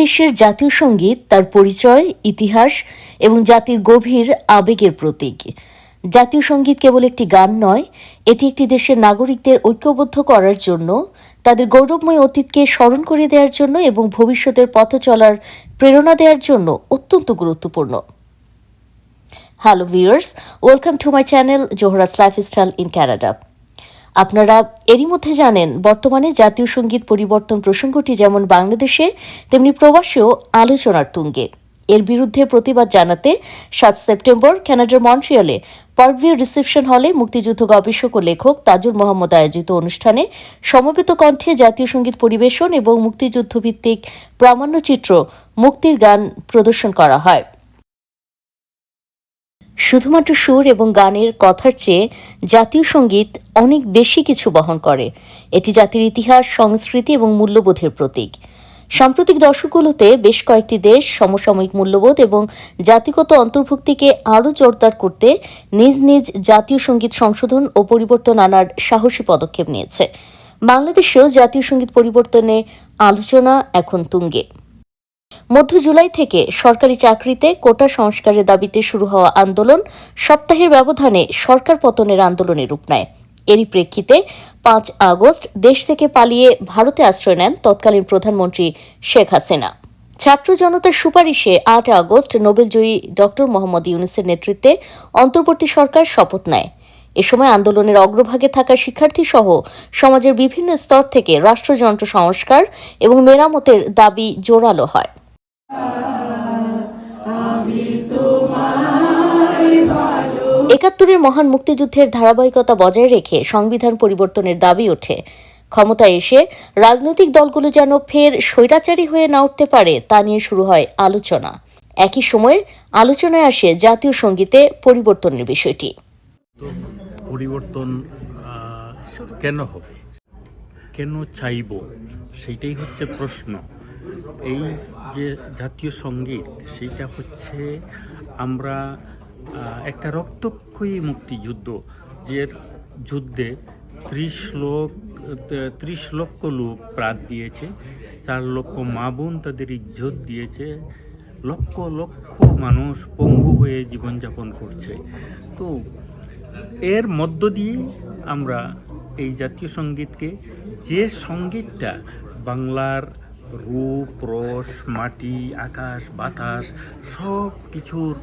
দেশের জাতীয় সংগীত, তার পরিচয়, ইতিহাস এবং জাতির গভীর আবেগের প্রতীক। জাতীয় সংগীত কেবল একটি গান নয়, এটি একটি দেশের নাগরিকদের ঐক্যবদ্ধ করার জন্য, তাদের গৌরবময় অতীতকে স্মরণ করে দেওয়ার জন্য এবং ভবিষ্যতের পথে চলার প্রেরণা দেওয়ার জন্য অত্যন্ত গুরুত্বপূর্ণ। Hello viewers welcome to my channel Zohra's lifestyle in Canada আপনারা এরই মধ্যে জানেন, বর্তমানে জাতীয় সংগীত পরিবর্তন প্রসঙ্গটি যেমন বাংলাদেশে, তেমনি প্রবাসেও আলোচনার তুঙ্গে। এর বিরুদ্ধে প্রতিবাদ জানাতে সাত সেপ্টেম্বর কানাডার মন্ট্রিয়ালে পার্কভিউ রিসেপশন হলে মুক্তিযুদ্ধ গবেষক ও লেখক তাজুল মোহাম্মদ আয়োজিত অনুষ্ঠানে সমবেত কণ্ঠে জাতীয় সংগীত পরিবেশন এবং মুক্তিযুদ্ধভিত্তিক প্রামাণ্যচিত্র মুক্তির গান প্রদর্শন করা হয়। শুধুমাত্র সুর এবং গানের কথার চেয়ে জাতীয় সংগীত অনেক বেশি কিছু বহন করে। এটি জাতির ইতিহাস, সংস্কৃতি এবং মূল্যবোধের প্রতীক। সাম্প্রতিক দশকগুলোতে বেশ কয়েকটি দেশ সমসাময়িক মূল্যবোধ এবং জাতিগত অন্তর্ভুক্তিকে আরও জোরদার করতে নিজ নিজ জাতীয় সংগীত সংশোধন ও পরিবর্তন আনার সাহসী পদক্ষেপ নিয়েছে। বাংলাদেশেও জাতীয় সংগীত পরিবর্তনে আলোচনা এখন তুঙ্গে। মধ্য জুলাই থেকে সরকারি চাকরিতে কোটা সংস্কারের দাবিতে শুরু হওয়া আন্দোলন সপ্তাহের ব্যবধানে সরকার পতনের আন্দোলনে রূপ নেয়। এরই প্রেক্ষিতে পাঁচ আগস্ট দেশ থেকে পালিয়ে ভারতে আশ্রয় নেন তৎকালীন প্রধানমন্ত্রী শেখ হাসিনা। ছাত্র জনতার সুপারিশে আট আগস্ট নোবেলজয়ী ডক্টর মোহাম্মদ ইউনুসের নেতৃত্বে অন্তর্বর্তী সরকার শপথ নেয়। এ সময় আন্দোলনের অগ্রভাগে থাকা শিক্ষার্থী সহ সমাজের বিভিন্ন স্তর থেকে রাষ্ট্রযন্ত্র সংস্কার এবং মেরামতের দাবি জোরালো হয়। একাত্তরের মহান মুক্তিযুদ্ধের ধারাবাহিকতা বজায় রেখে সংবিধান পরিবর্তনের দাবি ওঠে। ক্ষমতায় এসে রাজনৈতিক দলগুলো যেন ফের স্বৈরাচারী হয়ে না উঠতে পারে, তা নিয়ে শুরু হয় আলোচনা। একই সময়ে আলোচনায় আসে জাতীয় সঙ্গীতে পরিবর্তনের বিষয়টি। পরিবর্তন কেন হবে? কেন চাইব? সেইটাই হচ্ছে প্রশ্ন। এই যে জাতীয় সংগীত সেটা হচ্ছে আমরা একটা রক্তক্ষয়ী মুক্তিযুদ্ধ, যে যুদ্ধে ত্রিশ লোক, ত্রিশ লক্ষ লোক প্রাণ দিয়েছে, চার লক্ষ মা বোন তাদের ইজ্জত দিয়েছে, লক্ষ লক্ষ মানুষ পঙ্গু হয়ে জীবনযাপন করছে। তো এর মধ্য দিয়ে আমরা এই জাতীয় সঙ্গীতকে, যে সঙ্গীতটা বাংলার রূপ, রস, মাটি, আকাশ, বাতাস, সব কিছুর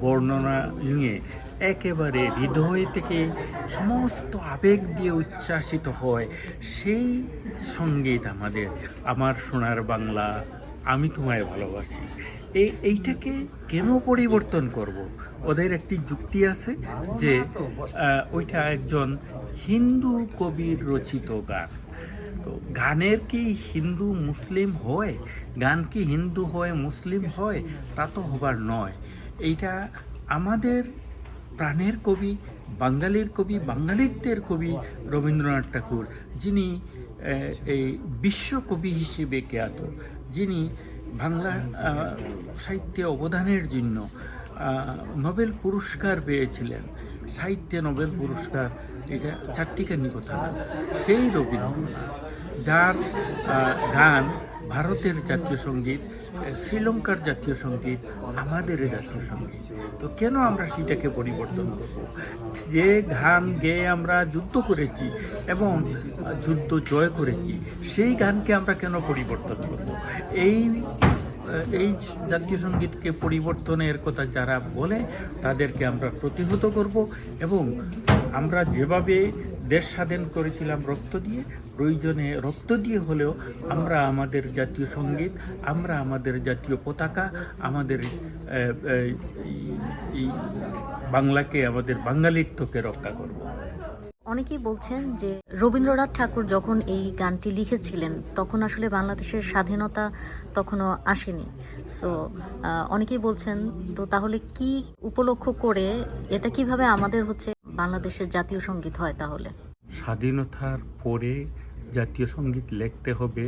বর্ণনা নিয়ে একেবারে হৃদয় থেকে সমস্ত আবেগ দিয়ে উচ্ছ্বাসিত হয়। সেই সংগীত আমাদের, আমার সোনার বাংলা, আমি তোমায় ভালোবাসি। এই এইটাকে কেন পরিবর্তন করব? ওদের একটি যুক্তি আছে যে ওইটা একজন হিন্দু কবির রচিত গান। তো গানের কি হিন্দু মুসলিম হয়? গান কি হিন্দু হয়, মুসলিম হয়? তা তো হবার নয়। এইটা আমাদের প্রাণের কবি, বাঙালির কবি, বাঙালিত্বের কবি রবীন্দ্রনাথ ঠাকুর, যিনি এই বিশ্বকবি হিসেবে খ্যাত, যিনি বাংলা সাহিত্যে অবদানের জন্য নোবেল পুরস্কার পেয়েছিলেন। সাহিত্যে নোবেল পুরস্কার, এটা চারটিখানি কথা সেই রবীন্দ্রনাথ, যার গান ভারতের জাতীয় সংগীত শ্রীলঙ্কার জাতীয় সংগীত, আমাদের জাতীয় সংগীত। তো কেন আমরা সেটাকে পরিবর্তন করব? যে গান গেয়ে আমরা যুদ্ধ করেছি এবং যুদ্ধ জয় করেছি, সেই গানকে আমরা কেন পরিবর্তন করব? এই এই জাতীয় সঙ্গীতকে পরিবর্তনের কথা যারা বলে, তাদেরকে আমরা প্রতিহত করব এবং আমরা যেভাবে দেশ স্বাধীন করেছিলাম রক্ত দিয়ে, প্রয়োজনে রক্ত দিয়ে হলেও আমরা আমাদের জাতীয় সংগীত, আমরা আমাদের জাতীয় পতাকা, আমাদের বাংলাকে, আমাদের বাঙালিত্বকে রক্ষা করব। অনেকেই বলছেন যে রবীন্দ্রনাথ ঠাকুর যখন এই গানটি লিখেছিলেন, তখন আসলে বাংলাদেশের স্বাধীনতা তখনও আসেনি। সো অনেকেই বলছেন, তো তাহলে কি উপলক্ষ করে এটা কীভাবে আমাদের হচ্ছে বাংলাদেশের জাতীয় সংগীত হয় তাহলে? স্বাধীনতার পরে জাতীয় সংগীত লিখতে হবে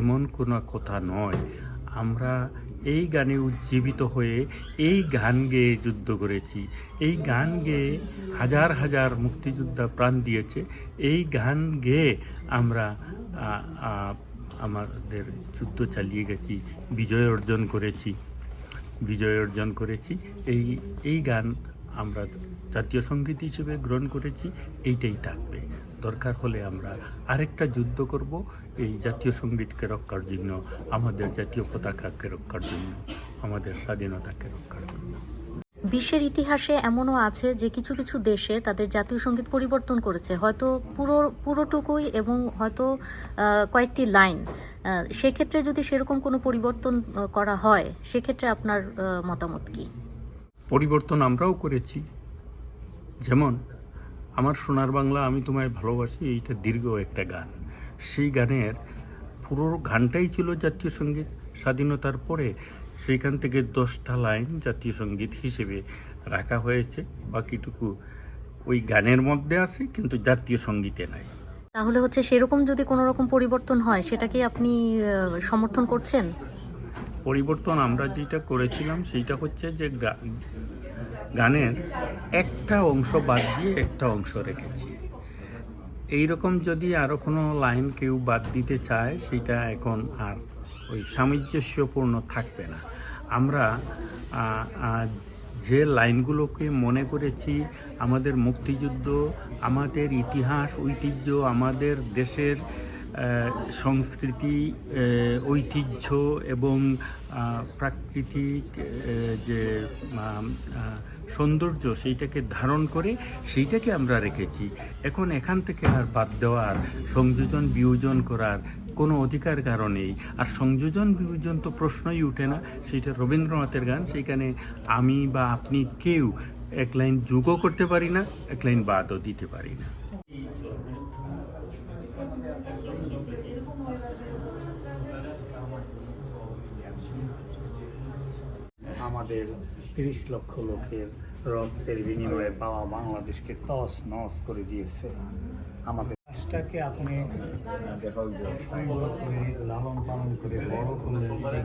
এমন কোনো কথা নয়। আমরা এই গানে উজ্জীবিত হয়ে এই গান গেয়ে যুদ্ধ করেছি। এই গান গেয়ে হাজার হাজার মুক্তিযোদ্ধা প্রাণ দিয়েছে। এই গান গেয়ে আমরা আমাদের যুদ্ধ চালিয়ে গেছি, বিজয় অর্জন করেছি, বিজয় অর্জন করেছি। এই এই গান আমরা জাতীয় সংগীত হিসেবে গ্রহণ করেছি। এইটাই থাকবে। দরকার হলে আমরা আরেকটা যুদ্ধ করব এই জাতীয় সঙ্গীতকে রক্ষার জন্য আমাদের জাতীয় পতাকাকে রক্ষার জন্য আমাদের স্বাধীনতাকে রক্ষার জন্য। বিশ্বের ইতিহাসে এমনও আছে যে কিছু কিছু দেশে তাদের জাতীয় সংগীত পরিবর্তন করেছে। হয়তো পুরো পুরোটুকুই এবং হয়তো কয়েকটি লাইন। সেক্ষেত্রে যদি সেরকম কোনো পরিবর্তন করা হয় সেক্ষেত্রে আপনার মতামত কি? পরিবর্তন আমরাও করেছি। যেমন আমার সোনার বাংলা আমি তোমায় ভালোবাসি এইটা দীর্ঘ একটা গান। সেই গানের পুরো গানটাই ছিল জাতীয় সংগীত। স্বাধীনতার পরে সেইখান থেকে দশটা লাইন জাতীয় সংগীত হিসেবে রাখা হয়েছে। বাকিটুকু ওই গানের মধ্যে আছে কিন্তু জাতীয় সঙ্গীতে নাই। তাহলে হচ্ছে সেরকম যদি কোনো রকম পরিবর্তন হয় সেটাকে আপনি সমর্থন করছেন? পরিবর্তন আমরা যেটা করেছিলাম সেইটা হচ্ছে যে গানের একটা অংশ বাদ দিয়ে একটা অংশ রেখেছি। এই রকম যদি আরও কোনো লাইন কেউ বাদ দিতে চায়, সেটা এখন আর ওই সামঞ্জস্যপূর্ণ থাকবে না। আমরা যে লাইনগুলোকে মনে করেছি, আমাদের মুক্তিযুদ্ধ, আমাদের ইতিহাস, ঐতিহ্য, আমাদের দেশের সংস্কৃতি ঐতিহ্য এবং প্রাকৃতিক যে সৌন্দর্য সেইটাকে ধারণ করে সেইটাকে আমরা রেখেছি। এখন এখান থেকে আর বাদ দেওয়ার সংযোজন বিয়োজন করার কোনো অধিকার কারণেই আর সংযোজন বিয়োজন তো প্রশ্নই উঠে না, সেটা রবীন্দ্রনাথের গান সেইখানে আমি বা আপনি কেউ এক লাইন যোগও করতে পারি না, এক লাইন বাদও দিতে পারি না। আমাদের তিরিশ লক্ষ লোকের রক্তের বিনিময়ে পাওয়া বাংলাদেশকে তস নস করে দিয়েছে। আমাদের গাছটাকে আপনি লালন পালন করে বড় করলেন সেই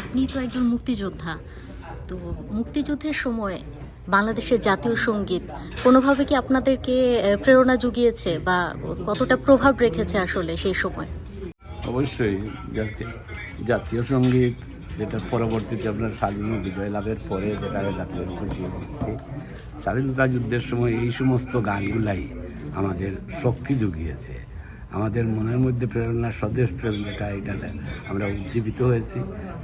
আপনি তো একজন মুক্তিযোদ্ধা। তো মুক্তিযুদ্ধের সময় বাংলাদেশের জাতীয় সংগীত কোনোভাবে কি আপনাদেরকে প্রেরণা জুগিয়েছে বা কতটা প্রভাব রেখেছে আসলে সেই সময়? অবশ্যই জাতীয় সংগীত, যেটা পরবর্তীতে আপনার স্বাধীন বিজয় লাভের পরে যেটা জাতীয় সংগীত হচ্ছে স্বাধীনতা যুদ্ধের সময় এই সমস্ত গানগুলাই আমাদের শক্তি জুগিয়েছে। আমাদের মনের মধ্যে প্রেরণা, স্বদেশ প্রেম যেটা এটাতে আমরা উজ্জীবিত হয়েছি।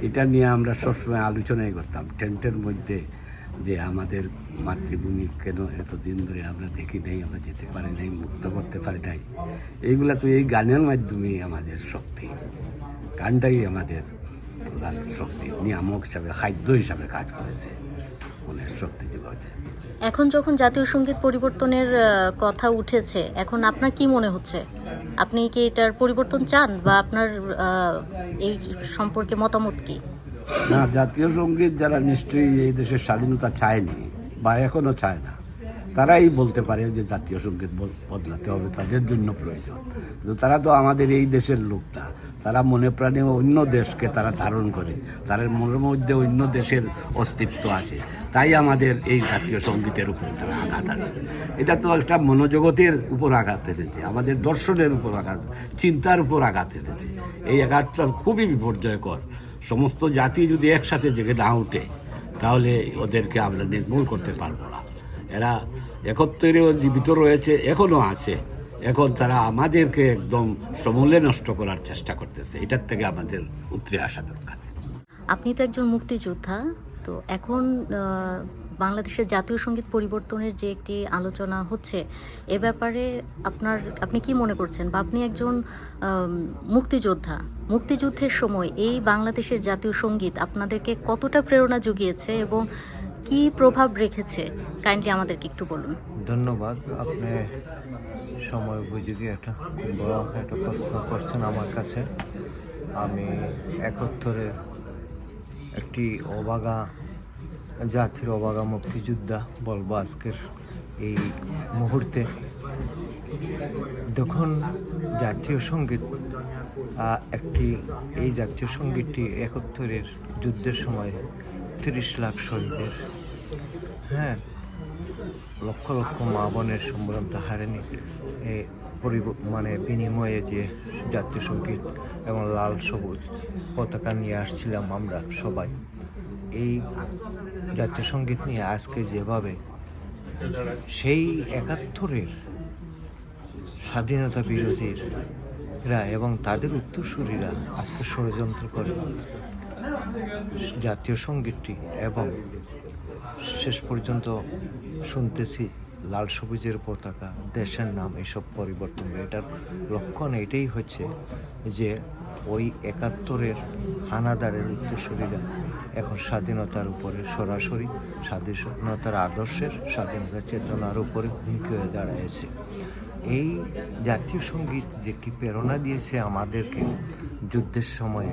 এটা নিয়ে আমরা সবসময় আলোচনাই করতাম। টেন্টের মধ্যে যে আমাদের মাতৃভূমি কেন এতদিন ধরে আমরা দেখি নাই আমরা যেতে পারি নাই মুক্ত করতে পারি নাই? এইগুলা তো এই গানের মাধ্যমেই আমাদের শক্তি। গানটাই আমাদের প্রধান শক্তি। নিয়ামক হিসাবে খাদ্য হিসাবে কাজ করেছে মনের শক্তি যোগাতে এখন যখন জাতীয় সংগীত পরিবর্তনের কথা উঠেছে এখন আপনার কি মনে হচ্ছে? আপনি কি এটার পরিবর্তন চান বা আপনার এই সম্পর্কে মতামত কি? না জাতীয় সংগীত যারা নিশ্চয়ই এই দেশের স্বাধীনতা চায়নি বা এখনও চায় না। তারাই বলতে পারে যে জাতীয় সংগীত বদলাতে হবে, তাদের জন্য প্রয়োজন। কিন্তু তারা তো আমাদের এই দেশের লোক না তারা মনে প্রাণে অন্য দেশকে তারা ধারণ করে। তাদের মনের মধ্যে অন্য দেশের অস্তিত্ব আছে। তাই আমাদের এই জাতীয় সঙ্গীতের উপরে তারা আঘাত আছে। এটা তো একটা মনোজগতের উপর আঘাত এনেছে। আমাদের দর্শনের উপর আঘাত, চিন্তার উপর আঘাত এনেছে। এই আঘাতটা খুবই বিপর্যয়কর। সমস্ত জাতি যদি একসাথে জেগে না উঠে তাহলে ওদেরকে আমরা নির্মূল করতে পারব না। এরা একত্রেও জীবিত রয়েছে এখনও আছে। এখন তারা আমাদেরকে একদম সমূলে নষ্ট করার চেষ্টা করতেছে। এটার থেকে আমাদের উতরে আসা দরকার। আপনি তো একজন মুক্তিযোদ্ধা, তো এখন বাংলাদেশের জাতীয় সংগীত পরিবর্তনের যে একটি আলোচনা হচ্ছে, এ ব্যাপারে আপনার, আপনি কি মনে করছেন? বা আপনি একজন মুক্তিযোদ্ধা, মুক্তিযুদ্ধের সময় এই বাংলাদেশের জাতীয় সংগীত আপনাদেরকে কতটা প্রেরণা জুগিয়েছে এবং কি প্রভাব রেখেছে? কাইন্ডলি আমাদেরকে একটু বলুন। ধন্যবাদ। আপনি সময় উপযোগী একটা বড় একটা প্রশ্ন করছেন আমার কাছে। আমি একাত্তরের একটি অবাগা জাতির অবাগা মুক্তিযোদ্ধা বলব আজকের এই মুহূর্তে। দেখুন, জাতীয় সংগীত একটি, এই জাতীয় সঙ্গীতটি একাত্তরের যুদ্ধের সময় তিরিশ লাখ শহীদের হ্যাঁ লক্ষ লক্ষ মা বোনের সম্ভ্রান্ত হারেনি মানে বিনিময়ে যে জাতীয় সংগীত এবং লাল সবুজ পতাকা নিয়ে আসছিলাম আমরা সবাই। এই জাতীয় সংগীত নিয়ে আজকে যেভাবে সেই একাত্তরের স্বাধীনতা বিরোধীরা এবং তাদের উত্তরসূরিরা আজকে ষড়যন্ত্র করে জাতীয় সঙ্গীতটি এবং শেষ পর্যন্ত শুনতেছি লাল সবুজের পতাকা, দেশের নাম এসব পরিবর্তন এটার লক্ষণ এটাই হচ্ছে যে ওই একাত্তরের হানাদারের উত্তরসূরিরা এখন স্বাধীনতার উপরে সরাসরি স্বাধীনতার আদর্শের স্বাধীনতার চেতনার উপরে হুমকি হয়ে দাঁড়াইছে এই জাতীয় সংগীত যে কি প্রেরণা দিয়েছে আমাদেরকে যুদ্ধের সময়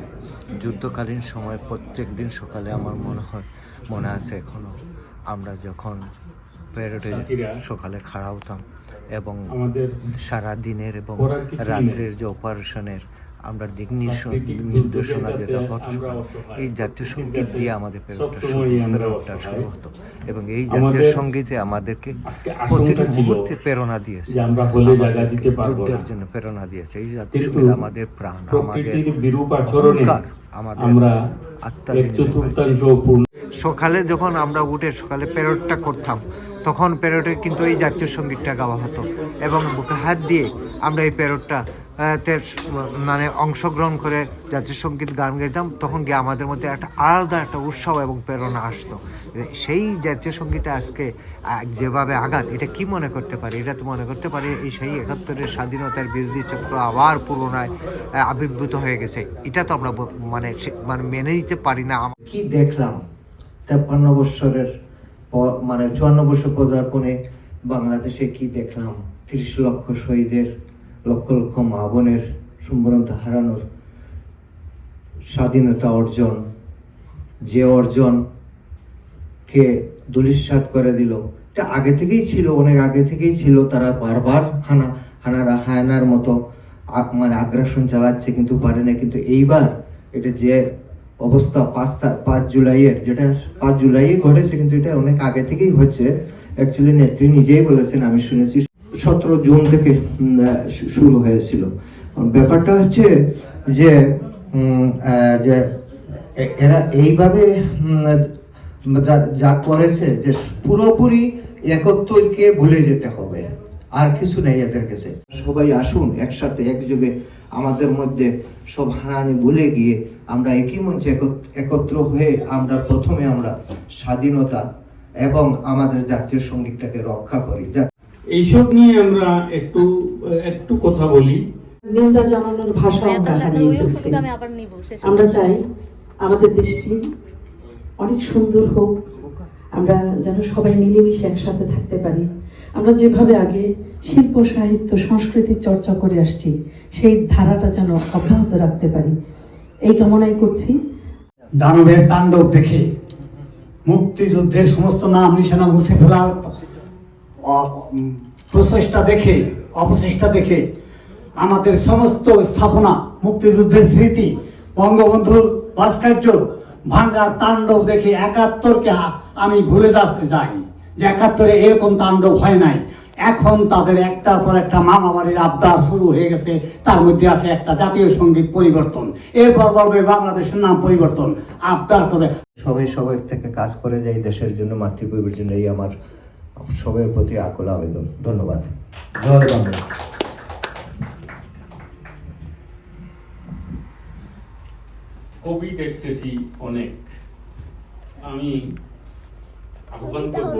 যুদ্ধকালীন সময় প্রত্যেক দিন সকালে আমার মনে হয় মনে আছে এখনও আমরা যখন প্যারেডে সকালে খাড়া হতাম এবং সারা দিনের এবং। রাত্রের যে অপারেশনের আমরা দিক নির্দেশ- নির্দেশনা যেটা হতো। এই জাতীয় সংগীত দিয়ে আমাদের প্যারেডটা শুরু হতো। এবং এই জাতীয় সঙ্গীতে আমাদেরকে প্রতিটি মুহূর্তে প্রেরণা দিয়েছে। আমরা হলে জায়গা দিতে পারব যুদ্ধের জন্য প্রেরণা দিয়েছে। এই জাতীয় সংগীত আমাদের প্রাণ আমাদের বিরূপ আচরণে আমরা এক চতুর্থাংশ সকালে যখন আমরা উঠে সকালে প্যারোডটা করতাম তখন প্যারোডে কিন্তু এই জাতীয় সঙ্গীতটা গাওয়া হতো। এবং বুকে হাত দিয়ে আমরা এই প্যারোডটা তে মানে অংশগ্রহণ করে জাতীয় সংগীত গান গাইতাম তখন গিয়ে আমাদের মধ্যে একটা আলাদা একটা উৎসাহ এবং প্রেরণা আসতো। সেই জাতীয় সঙ্গীতে আজকে যেভাবে আঘাত এটা কি মনে করতে পারি? এটা তো মনে করতে পারি এই সেই একাত্তরের স্বাধীনতার বিরোধী চক্র আবার আহ, আবির্ভূত হয়ে গেছে। এটা তো আমরা মানে মানে মেনে নিতে পারি না কি দেখলাম? তেপ্পান্ন বৎসরের পর মানে চুয়ান্ন বছর পদার্পণে বাংলাদেশে কি দেখলাম? তিরিশ লক্ষ শহীদের লক্ষ লক্ষ মা বোনের সম্ভ্রান্ত হারানোর স্বাধীনতা অর্জন, যে অর্জন কে দুলিশ্বাত করে দিল। এটা আগে থেকেই ছিল, অনেক আগে থেকেই ছিল। তারা বারবার হানা, হানারা, হায়নার মতো মানে আগ্রাসন চালাচ্ছে কিন্তু পারে না। কিন্তু এইবার এটা যে অবস্থা পাঁচ পাঁচ জুলাইয়ের, যেটা পাঁচ জুলাই ঘটেছে, কিন্তু এটা অনেক আগে থেকেই হচ্ছে। অ্যাকচুয়ালি নেত্রী নিজেই বলেছেন, আমি শুনেছি সতেরো জুন থেকে শুরু হয়েছিল। ব্যাপারটা হচ্ছে যে যে এরা এইভাবে যা- করেছে যে পুরোপুরি একত্রকে ভুলে যেতে হবে। আর কিছু নেই এদের কাছে সবাই আসুন, একসাথে, একযোগে আমাদের মধ্যে সব হারানি ভুলে গিয়ে আমরা একই মঞ্চে একত্র হয়ে আমরা প্রথমে আমরা স্বাধীনতা এবং আমাদের জাতীয় সঙ্গীতটাকে রক্ষা করি। এইসব নিয়ে আমরা একটু একটু কথা বলি। নিন্দা জানানোর ভাষা আমরা হারিয়ে ফেলছি। আমি আবার নিব শেষ আমরা চাই আমাদের দেশটি অনেক সুন্দর হোক। আমরা যেন সবাই মিলেমিশে একসাথে থাকতে পারি। আমরা যেভাবে আগে শিল্প সাহিত্য সংস্কৃতির চর্চা করে আসছি সেই ধারাটা যেন অব্যাহত রাখতে পারি। এই কামনাই করছি। দানবের তাণ্ডব দেখে মুক্তিযুদ্ধের সমস্ত নাম নিশানা মুছে ফেলার প্রচেষ্টা দেখে অপচেষ্টা দেখে আমাদের সমস্ত স্থাপনা, মুক্তিযুদ্ধের স্মৃতি, বঙ্গবন্ধুর ভাস্কর্য, ভাঙ্গার তাণ্ডব দেখে একাত্তরকে আমি ভুলে যেতে যাই যে একাত্তরে এরকম তাণ্ডব হয় নাই। এখন তাদের একটার পর একটা মামা বাড়ির আবদার শুরু হয়ে গেছে। তার মধ্যে আছে একটা জাতীয় সংগীত পরিবর্তন। এরপর বলবে বাংলাদেশের নাম পরিবর্তন। আবদার করে সবাই সবার থেকে কাজ করে যাই দেশের জন্য, মাতৃভূমির জন্য এই আমার সবার প্রতি আকুল আবেদন। ধন্যবাদ। জয় বাংলা। কবি দেখতেছি অনেক। আমি আহ্বান করব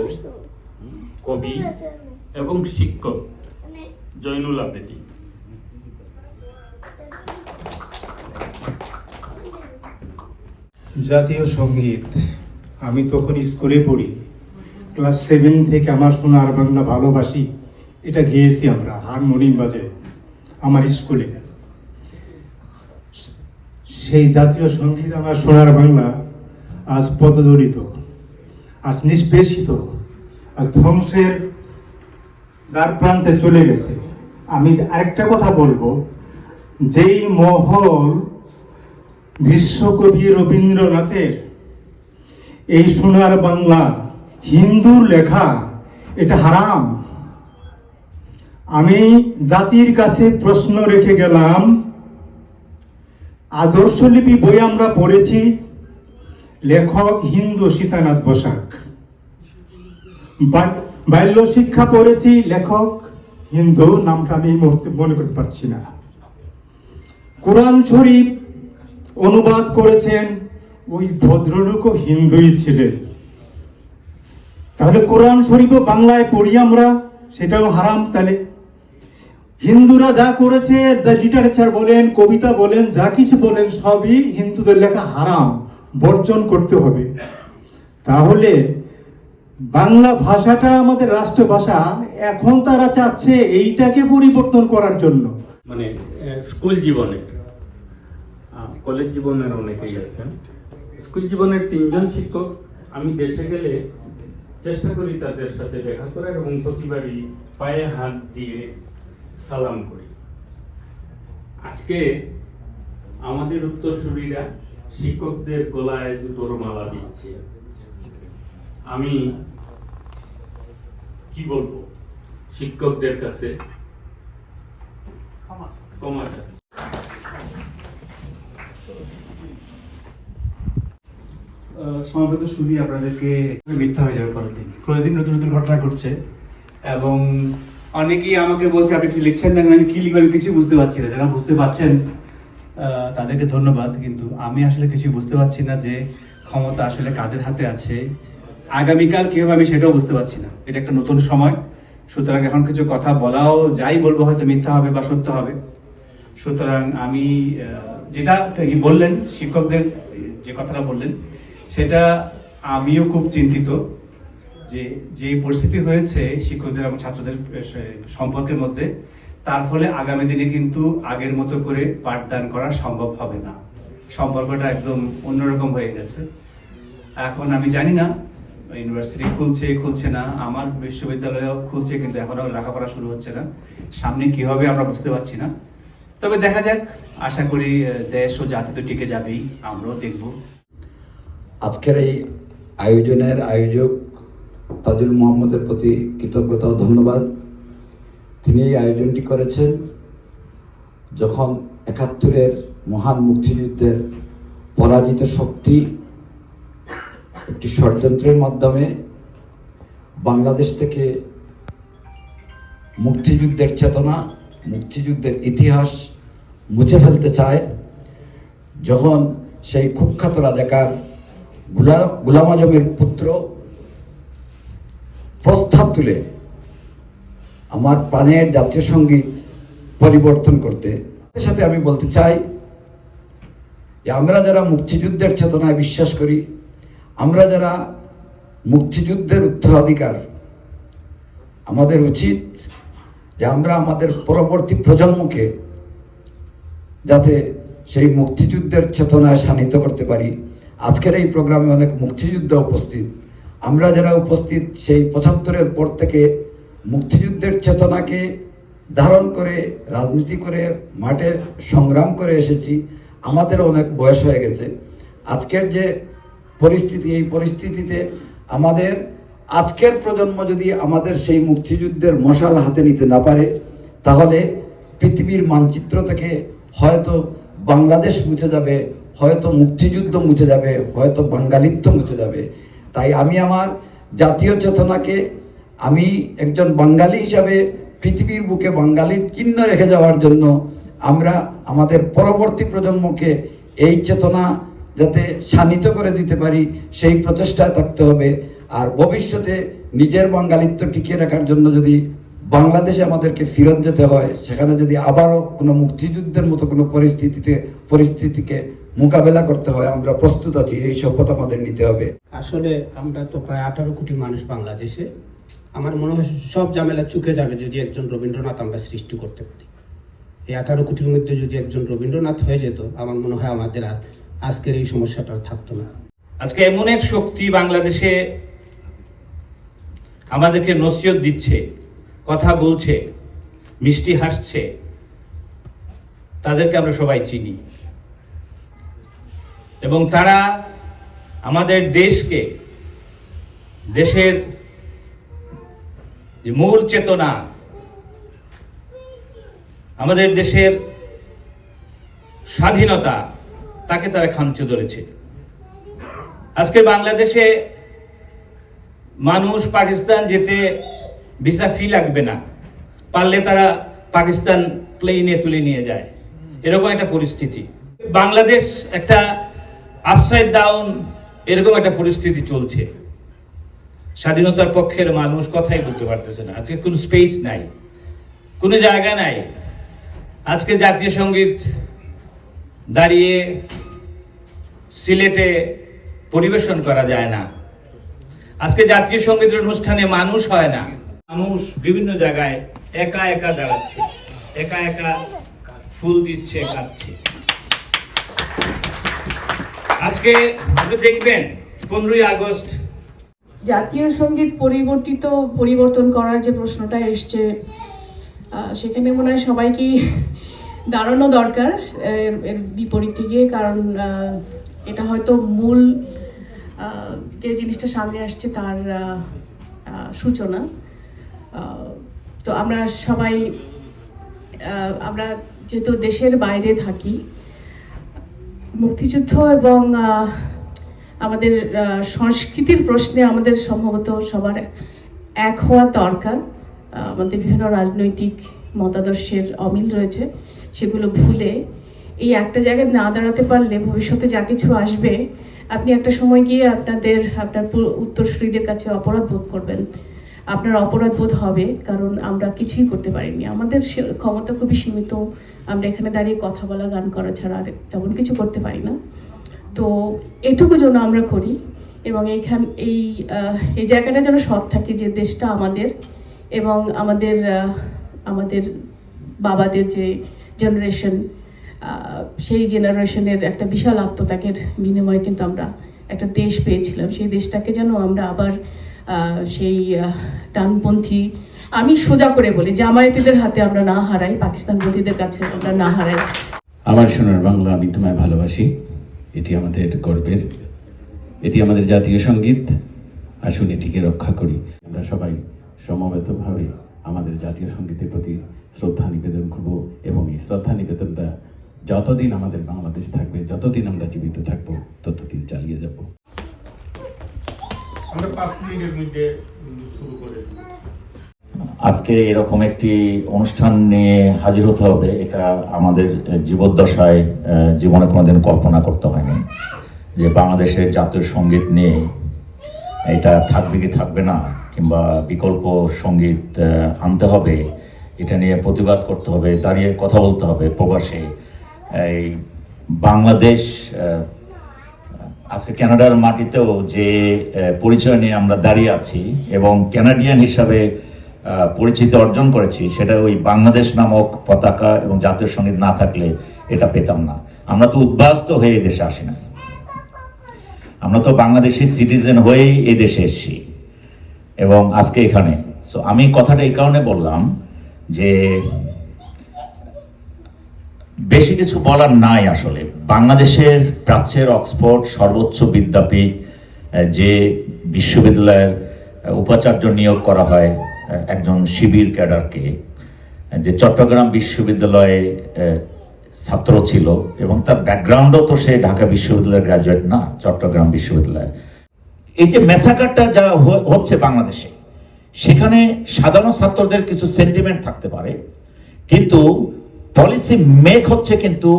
কবি এবং শিক্ষক জয়নুল আবেদিন জাতীয় সংগীত আমি তখন স্কুলে পড়ি। ক্লাস সেভেন থেকে আমার সোনার বাংলা ভালোবাসি, এটা গেয়েছি আমরা, হারমোনিয়াম বাজে আমার স্কুলে। সেই জাতীয় সংগীত আমার সোনার বাংলা আজ পদদলিত, আজ নিষ্পেষিত, আজ ধ্বংসের দ্বার প্রান্তে চলে গেছে। আমি আরেকটা কথা বলব, যেই মহল বিশ্বকবি রবীন্দ্রনাথের এই সোনার বাংলা হিন্দুর লেখা, এটা হারাম। আমি জাতির কাছে প্রশ্ন রেখে গেলাম আদর্শলিপি বই আমরা পড়েছি, লেখক হিন্দু সীতানাথ বসাক। বাল্য শিক্ষা পড়েছি, লেখক হিন্দু, নামটা আমি মনে করতে পারছি না। কোরআন শরীফ অনুবাদ করেছেন ওই ভদ্রলোকও হিন্দুই ছিলেন। তাহলে কোরআন শরীফও বাংলায় পড়ি আমরা, সেটাও হারাম তাহলে। হিন্দুরা যা করেছে, যা লিটারেচার বলেন, কবিতা বলেন, যা কিছু বলেন, সবই হিন্দুদের লেখা হারাম, বর্জন করতে হবে। তাহলে বাংলা ভাষাটা আমাদের রাষ্ট্রভাষা, এখন তারা চাচ্ছে এইটাকে পরিবর্তন করার জন্য। মানে স্কুল জীবনের কলেজ জীবনের অনেকেই আছেন। স্কুল জীবনের তিনজন শিক্ষক। আমি দেশে গেলে চেষ্টা করি তাদের সাথে দেখা করার এবং প্রতিবারই পায়ে হাত দিয়ে সালাম করি। আজকে আমাদের উত্তরসূরিরা শিক্ষকদের গলায় জুতোর মালা দিচ্ছে। আমি কি বলব? শিক্ষকদের কাছে ক্ষমা চাচ্ছি সমাবেত শুধু আপনাদেরকে মিথ্যা হয়ে যাবে পরের দিন। প্রতিদিন নতুন নতুন ঘটনা ঘটছে এবং অনেকেই আমাকে বলছে, আপনি কিছু লিখছেন না আমি কি লিখব? আমি কিছু বুঝতে পারছি না। যারা বুঝতে পারছেন তাদেরকে ধন্যবাদ। কিন্তু আমি আসলে কিছু বুঝতে পারছি না যে ক্ষমতা আসলে কাদের হাতে আছে। আগামীকাল কি হবে আমি সেটাও বুঝতে পারছি না। এটা একটা নতুন সময়। সুতরাং এখন কিছু কথা বলাও, যাই বলব হয়তো মিথ্যা হবে বা সত্য হবে। সুতরাং আমি যেটা বললেন শিক্ষকদের, যে কথাটা বললেন সেটা আমিও খুব চিন্তিত যে যে পরিস্থিতি হয়েছে শিক্ষকদের এবং ছাত্রদের সম্পর্কের মধ্যে, তার ফলে আগামী দিনে কিন্তু আগের মতো করে পাঠদান করা সম্ভব হবে না। সম্পর্কটা একদম অন্যরকম হয়ে গেছে। এখন আমি জানি না, ইউনিভার্সিটি খুলছে খুলছে না, আমার বিশ্ববিদ্যালয়ও খুলছে কিন্তু এখনও লেখাপড়া শুরু হচ্ছে না। সামনে কি হবে আমরা বুঝতে পারছি না। তবে দেখা যাক, আশা করি দেশ ও জাতি তো টিকে যাবেই, আমরাও দেখব। আজকের এই আয়োজনের আয়োজক তাজুল মোহাম্মদের প্রতি কৃতজ্ঞতা ও ধন্যবাদ। তিনি এই আয়োজনটি করেছেন যখন একাত্তরের মহান মুক্তিযুদ্ধের পরাজিত শক্তি একটি ষড়যন্ত্রের মাধ্যমে বাংলাদেশ থেকে মুক্তিযুদ্ধের চেতনা, মুক্তিযুদ্ধের ইতিহাস মুছে ফেলতে চায়, যখন সেই কুখ্যাত রাজাকার গুলা, গুলাম আজমের পুত্র প্রস্তাব তুলে আমার প্রাণের জাতীয় সংগীত পরিবর্তন করতে। সাথে আমি বলতে চাই যে আমরা যারা মুক্তিযুদ্ধের চেতনায় বিশ্বাস করি, আমরা যারা মুক্তিযুদ্ধের উত্তরাধিকার, আমাদের উচিত যে আমরা আমাদের পরবর্তী প্রজন্মকে যাতে সেই মুক্তিযুদ্ধের চেতনায় শানিত করতে পারি। আজকের এই প্রোগ্রামে অনেক মুক্তিযুদ্ধ উপস্থিত। আমরা যারা উপস্থিত, সেই পঁচাত্তরের পর থেকে মুক্তিযুদ্ধের চেতনাকে ধারণ করে, রাজনীতি করে, মাঠে সংগ্রাম করে এসেছি আমাদের অনেক বয়স হয়ে গেছে। আজকের যে পরিস্থিতি, এই পরিস্থিতিতে আমাদের, আজকের প্রজন্ম যদি আমাদের সেই মুক্তিযুদ্ধের মশাল হাতে নিতে না পারে, তাহলে পৃথিবীর মানচিত্র থেকে হয়তো বাংলাদেশ মুছে যাবে হয়তো মুক্তিযুদ্ধ মুছে যাবে, হয়তো বাঙালিত্ব মুছে যাবে। তাই আমি আমার জাতীয় চেতনাকে, আমি একজন বাঙালি হিসাবে পৃথিবীর বুকে বাঙালির চিহ্ন রেখে যাওয়ার জন্য আমরা আমাদের পরবর্তী প্রজন্মকে এই চেতনা যাতে শানিত করে দিতে পারি, সেই প্রচেষ্টায় থাকতে হবে। আর ভবিষ্যতে নিজের বাঙালিত্ব টিকিয়ে রাখার জন্য যদি বাংলাদেশে আমাদেরকে ফেরত যেতে হয়, সেখানে যদি আবারও কোনো মুক্তিযুদ্ধের মতো কোনো পরিস্থিতিতে, পরিস্থিতিকে মোকাবেলা করতে হয় আমরা প্রস্তুত আছি এই শপথ আমাদের নিতে হবে। আসলে আমরা তো প্রায় আঠারো কোটি মানুষ বাংলাদেশে। আমার মনে হয় সব ঝামেলা চুকে যাবে যদি একজন রবীন্দ্রনাথ আমরা সৃষ্টি করতে পারি। এই আঠারো কোটির মধ্যে যদি একজন রবীন্দ্রনাথ হয়ে যেত আমার মনে হয় আমাদের আর আজকের এই সমস্যাটা আর থাকতো না। আজকে এমন এক শক্তি বাংলাদেশে আমাদেরকে নসিহত দিচ্ছে কথা বলছে মিষ্টি হাসছে। তাদেরকে আমরা সবাই চিনি। এবং তারা আমাদের দেশকে, দেশের যে মূল চেতনা, আমাদের দেশের স্বাধীনতা, তাকে তারা খামচে ধরেছে। আজকে বাংলাদেশে মানুষ পাকিস্তান যেতে ভিসা ফি লাগবে না। পারলে তারা পাকিস্তান প্লেনে তুলে নিয়ে যায়। এরকম একটা পরিস্থিতি। বাংলাদেশ একটা আপসাইড ডাউন এরকম একটা পরিস্থিতি চলছে। স্বাধীনতার পক্ষের মানুষ কথাই বলতে পারতেছে না। আজকে কোনো স্পেস নাই, কোনো জায়গা নাই। আজকে জাতীয় সংগীত দাঁড়িয়ে সিলেটে পরিবেশন করা যায় না। আজকে জাতীয় সঙ্গীতের অনুষ্ঠানে মানুষ হয় না। মানুষ বিভিন্ন জায়গায় একা একা দাঁড়াচ্ছে, একা একা ফুল দিচ্ছে, কাঁদছে। আজকে আপনি দেখবেন পনেরোই আগস্ট। জাতীয় সংগীত পরিবর্তিত, পরিবর্তন করার যে প্রশ্নটা এসছে সেখানে মনে হয় সবাইকেই দাঁড়ানো দরকার, এর বিপরীত দিকে কারণ এটা হয়তো মূল যে জিনিসটা সামনে আসছে তার সূচনা। তো আমরা সবাই আমরা যেহেতু দেশের বাইরে থাকি মুক্তিযুদ্ধ এবং আমাদের সংস্কৃতির প্রশ্নে আমাদের সম্ভবত সবার এক হওয়া দরকার। আমাদের বিভিন্ন রাজনৈতিক মতাদর্শের অমিল রয়েছে, সেগুলো ভুলে এই একটা জায়গায় না দাঁড়াতে পারলে ভবিষ্যতে যা কিছু আসবে, আপনি একটা সময় গিয়ে আপনাদের, আপনার উত্তরসূরিদের কাছে অপরাধ বোধ করবেন। আপনার অপরাধ বোধ হবে, কারণ আমরা কিছুই করতে পারিনি। আমাদের ক্ষমতা খুবই সীমিত আমরা এখানে দাঁড়িয়ে কথা বলা, গান করা ছাড়া আর তেমন কিছু করতে পারি না। তো এটুকু যেন আমরা করি এবং এইখান, এই এই জায়গাটা যেন সৎ থাকে যে দেশটা আমাদের এবং আমাদের আমাদের বাবাদের যে জেনারেশন সেই জেনারেশনের একটা বিশাল আত্মত্যাগের বিনিময়ে কিন্তু আমরা একটা দেশ পেয়েছিলাম। সেই দেশটাকে যেন আমরা আবার সেই ডানপন্থী আমি সোজা করে বলি জামায়াতিদের হাতে আমরা না হারাই পাকিস্তানপন্থীদের কাছে আমরা না হারাই। আমার সোনার বাংলা আমি তোমায় ভালোবাসি। এটি আমাদের গর্বের এটি আমাদের জাতীয় সংগীত। আসুন এটিকে রক্ষা করি। আমরা সবাই সমবেতভাবে আমাদের জাতীয় সঙ্গীতের প্রতি শ্রদ্ধা নিবেদন করব এবং এই শ্রদ্ধা নিবেদনটা যতদিন আমাদের বাংলাদেশ থাকবে যতদিন আমরা জীবিত থাকব ততদিন চালিয়ে যাব। আমরা পাঁচ মিনিটের মধ্যে শুরু করে দিই। আজকে এরকম একটি অনুষ্ঠান নিয়ে হাজির হতে হবে, এটা আমাদের জীবদ্দশায় জীবনে কোনোদিন কল্পনা করতে হয়নি যে বাংলাদেশের জাতীয় সংগীত নিয়ে এটা থাকবে কি থাকবে না, কিংবা বিকল্প সংগীত আনতে হবে, এটা নিয়ে প্রতিবাদ করতে হবে, দাঁড়িয়ে কথা বলতে হবে প্রবাসে। এই বাংলাদেশ আজকে কানাডার মাটিতেও যে পরিচয় নিয়ে আমরা দাঁড়িয়ে আছি এবং ক্যানাডিয়ান হিসাবে পরিচিতি অর্জন করেছি, সেটা ওই বাংলাদেশ নামক পতাকা এবং জাতীয় সংগীত না থাকলে এটা পেতাম না। আমরা তো উদ্বাস্ত হয়ে দেশে আসি না। আমরা তো বাংলাদেশি সিটিজেন হয়েই এই দেশে এসেছি এবং আজকে এখানে। সো আমি কথাটা এই কারণে বললাম যে বেশি কিছু বলার নাই আসলে। বাংলাদেশের প্রাচ্যের অক্সফোর্ড সর্বোচ্চ বিদ্যাপীঠ যে বিশ্ববিদ্যালয়ের উপাচার্য নিয়োগ করা হয় একজন শিবির ক্যাডারকে, যে চট্টগ্রাম বিশ্ববিদ্যালয়ে ছাত্র ছিল এবং তার ব্যাকগ্রাউন্ডও তো সে ঢাকা বিশ্ববিদ্যালয়ের গ্রাজুয়েট না, চট্টগ্রাম বিশ্ববিদ্যালয়ের এই যে মেসাকারটা যা হচ্ছে বাংলাদেশে, সেখানে সাধারণ ছাত্রদের কিছু সেন্টিমেন্ট থাকতে পারে, কিন্তু পলিসি মেক হচ্ছে কিন্তু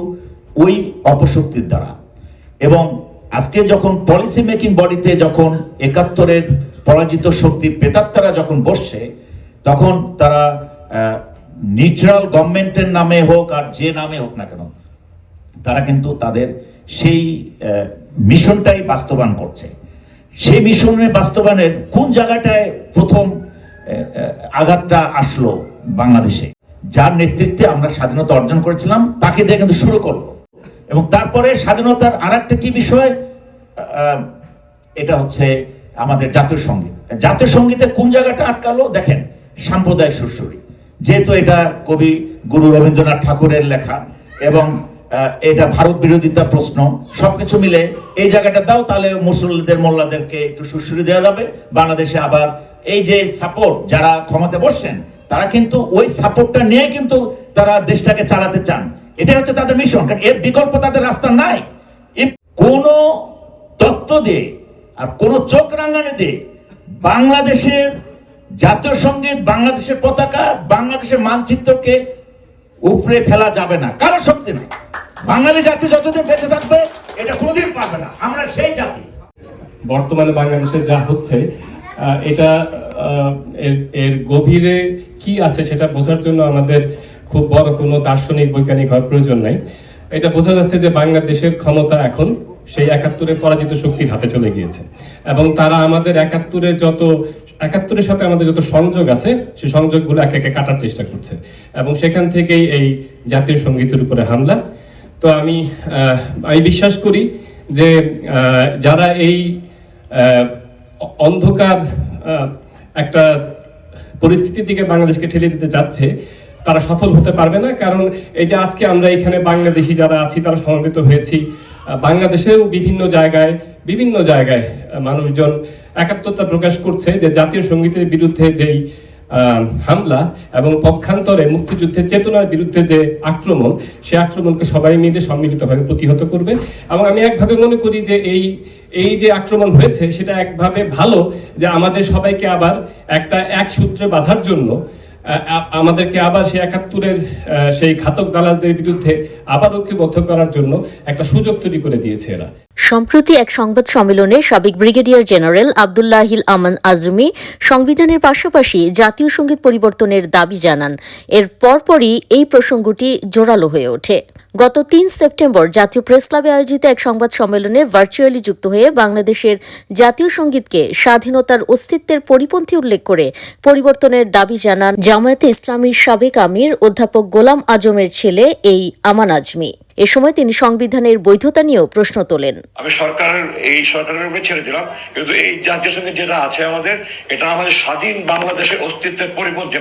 ওই অপশক্তির দ্বারা। এবং আজকে যখন পলিসি মেকিং বডিতে যখন একাত্তরের পরাজিত শক্তির প্রেতাত্মারা যখন বসছে, তখন তারা নিউট্রাল গভর্নমেন্টের নামে হোক আর যে নামে হোক না কেন, তারা কিন্তু তাদের সেই মিশনটাই বাস্তবায়ন করছে। সেই মিশনের বাস্তবায়নের কোন জায়গাটায় প্রথম আঘাতটা আসলো বাংলাদেশে, যার নেতৃত্বে আমরা স্বাধীনতা অর্জন করেছিলাম, তাকে দিয়ে কিন্তু শুরু করল এবং তারপরে স্বাধীনতার আর একটা কি বিষয়? এটা হচ্ছে আমাদের জাতীয় সংগীত। জাতীয় সঙ্গীতে কোন জায়গাটা আটকালো? দেখেন, সাম্প্রদায়িক সুরসুরি। যেহেতু এটা কবি গুরু রবীন্দ্রনাথ ঠাকুরের লেখা এবং এটা ভারত বিরোধিতা প্রশ্ন, সবকিছু মিলে এই জায়গাটা দাও, তাহলে মুসল্লিদের, মোল্লাদেরকে একটু সুরসুরি দেওয়া যাবে। বাংলাদেশে আবার এই যে সাপোর্ট যারা ক্ষমতা বসছেন, তারা কিন্তু ওই সাপোর্টটা নিয়ে কিন্তু তারা দেশটাকে চালাতে চান। এটাই হচ্ছে তাদের মিশন কারণ এর বিকল্প তাদের রাস্তা নাই। কোন তত্ত্ব দিয়ে আর কোন চোখ রাঙানি দিয়ে বাংলাদেশের জাতীয় সংগীত, বাংলাদেশের পতাকা, বাংলাদেশের মানচিত্রকে উপরে ফেলা যাবে না। কারও শক্তি নেই। বাঙালি জাতি যতদিন বেঁচে থাকবে, এটা কোনোদিন পাবে না। আমরা সেই জাতি। বর্তমানে বাংলাদেশে যা হচ্ছে এটা এর এর গভীরে কি আছে সেটা বোঝার জন্য আমাদের খুব বড় কোনো দার্শনিক, বৈজ্ঞানিক হওয়ার প্রয়োজন নাই। এটা বোঝা যাচ্ছে যে বাংলাদেশের ক্ষমতা এখন সেই একাত্তরে পরাজিত শক্তির হাতে চলে গিয়েছে। এবং তারা আমাদের একাত্তরে যত, একাত্তরের সাথে আমাদের যত সংযোগ আছে, সেই সংযোগগুলো একে একে কাটার চেষ্টা করছে। এবং সেখান থেকেই এই জাতীয় সঙ্গীতের উপরে হামলা। তো আমি আমি বিশ্বাস করি যে যারা এই অন্ধকার একটা পরিস্থিতির দিকে বাংলাদেশকে ঠেলে দিতে যাচ্ছে তারা সফল হতে পারবে না। কারণ এই যে আজকে আমরা এখানে বাংলাদেশি যারা আছি, তারা সমবেত হয়েছি। আহ, বাংলাদেশেও বিভিন্ন জায়গায় বিভিন্ন জায়গায় মানুষজন একাত্মতা প্রকাশ করছে যে জাতীয় সঙ্গীতের বিরুদ্ধে যেই হামলা এবং পক্ষান্তরে মুক্তিযুদ্ধের চেতনার বিরুদ্ধে যে আক্রমণ সে আক্রমণকে সবাই মিলে সম্মিলিতভাবে প্রতিহত করবে। এবং আমি একভাবে মনে করি যে এই এই যে আক্রমণ হয়েছে সেটা একভাবে ভালো যে আমাদের সবাইকে আবার একটা এক সূত্রে বাঁধার জন্য আমাদেরকে আবার সেই একাত্তরের সেই ঘাতক দালালদের বিরুদ্ধে আবার ঐক্যবদ্ধ করার জন্য একটা সুযোগ তৈরি করে দিয়েছে এরা। সম্প্রতি এক সংবাদ সম্মেলনে সাবেক ব্রিগেডিয়ার জেনারেল আবদুল্লাহিল আমান আজমি সংবিধানের পাশাপাশি জাতীয় সংগীত পরিবর্তনের দাবি জানান। এর পরপরই এই প্রসঙ্গটি জোরালো হয়ে ওঠে। গত তিন সেপ্টেম্বর জাতীয় প্রেস ক্লাবে আয়োজিত এক সংবাদ সম্মেলনে ভার্চুয়ালি যুক্ত হয়ে বাংলাদেশের জাতীয় সঙ্গীতকে স্বাধীনতার অস্তিত্বের পরিপন্থী উল্লেখ করে পরিবর্তনের দাবি জানান জামায়াতে ইসলামীর সাবেক আমির অধ্যাপক গোলাম আজমের ছেলে এই আমান আজমি। এ সময় তিনি সংবিধানের বৈধতা নিয়েও প্রশ্ন তোলেন। আমি সরকারের, এই সরকারের উপরে ছেড়ে দিলাম। কিন্তু এই জাতীয় সংগীত যেটা আছে আমাদের, এটা আমাদের স্বাধীন বাংলাদেশের অস্তিত্বের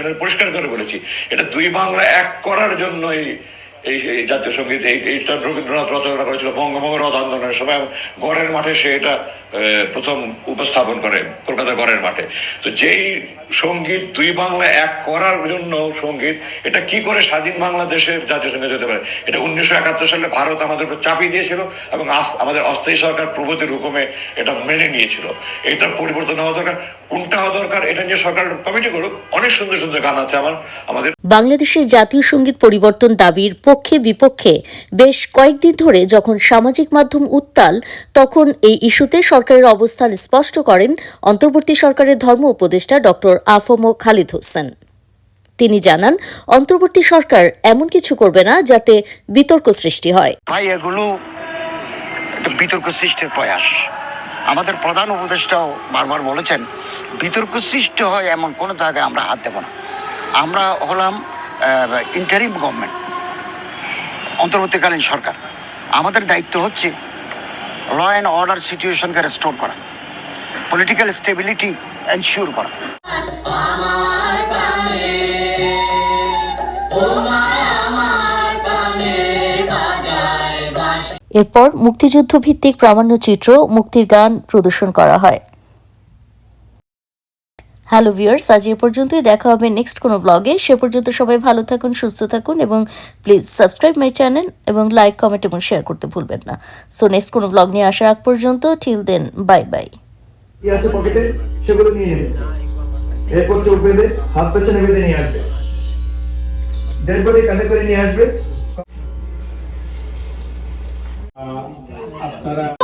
আমি পরিষ্কার করে বলেছি, এটা দুই বাংলা এক করার জন্য এই এই জাতীয় সংগীত, এই রবীন্দ্রনাথ রচনা করেছিল বঙ্গভঙ্গ সময়। গড়ের মাঠে সে এটা প্রথম উপস্থাপন করে কলকাতা গড়ের মাঠে। তো যেই সংগীত, দুই বাংলা এক করার জন্য সংগীত, এটা কি করে স্বাধীন বাংলাদেশের জাতীয় সংগীত হতে পারে? এটা উনিশশো একাত্তর সালে ভারত আমাদের উপর চাপিয়ে দিয়েছিল এবং আমাদের অস্থায়ী সরকার প্রগতির হুকুমে এটা মেনে নিয়েছিল। এটার পরিবর্তন হওয়া দরকার। কোনটা হওয়া দরকার এটা নিয়ে সরকার কমিটি করুক। অনেক সুন্দর সুন্দর গান আছে আমার আমাদের বাংলাদেশের জাতীয় সংগীত পরিবর্তন দাবির পক্ষে বিপক্ষে বেশ কয়েকদিন ধরে যখন সামাজিক মাধ্যম উত্তাল তখন এই ইস্যুতে সরকারের অবস্থান স্পষ্ট করেন অন্তর্বর্তী সরকারের ধর্ম উপদেষ্টা ডক্টর আফম খালিদ হোসেন। তিনি জানান অন্তর্বর্তী সরকার এমন কিছু করবে না যাতে বিতর্ক সৃষ্টি হয়। ভাই এগুলো বিতর্ক সৃষ্টির প্রয়াস। আমাদের প্রধান উপদেষ্টাও বারবার বলেছেন, বিতর্ক সৃষ্টি হয় এমন কোনো জায়গায় আমরা হাত দেব না। আমরা হলাম ইন্টারিম গভর্নমেন্ট অন্তর্বর্তীকালীন সরকার। আমাদের দায়িত্ব হচ্ছে ল অ্যান্ড অর্ডার সিচুয়েশনকে রেস্টোর করা পলিটিক্যাল স্টেবিলিটি এনশিওর করা। এরপর মুক্তিযুদ্ধ ভিত্তিক প্রামাণ্যচিত্র মুক্তির গান প্রদর্শন করা হয়। হ্যালো ভিউয়ার্স আজ এ পর্যন্তই। দেখা হবে নেক্সট কোনো ব্লগে সে পর্যন্ত সবাই ভালো থাকুন, সুস্থ থাকুন এবং প্লিজ সাবস্ক্রাইব মাই চ্যানেল এবং লাইক কমেন্ট এবং শেয়ার করতে ভুলবেন না। সো নেক্সট কোনো ব্লগ নিয়ে আসার আগ পর্যন্ত টিল দেন বাই বাই এরপর চোখ বেঁধে হাত পেছনে বেঁধে নিয়ে আসবে। করে নিয়ে আসবে। Um, 对啊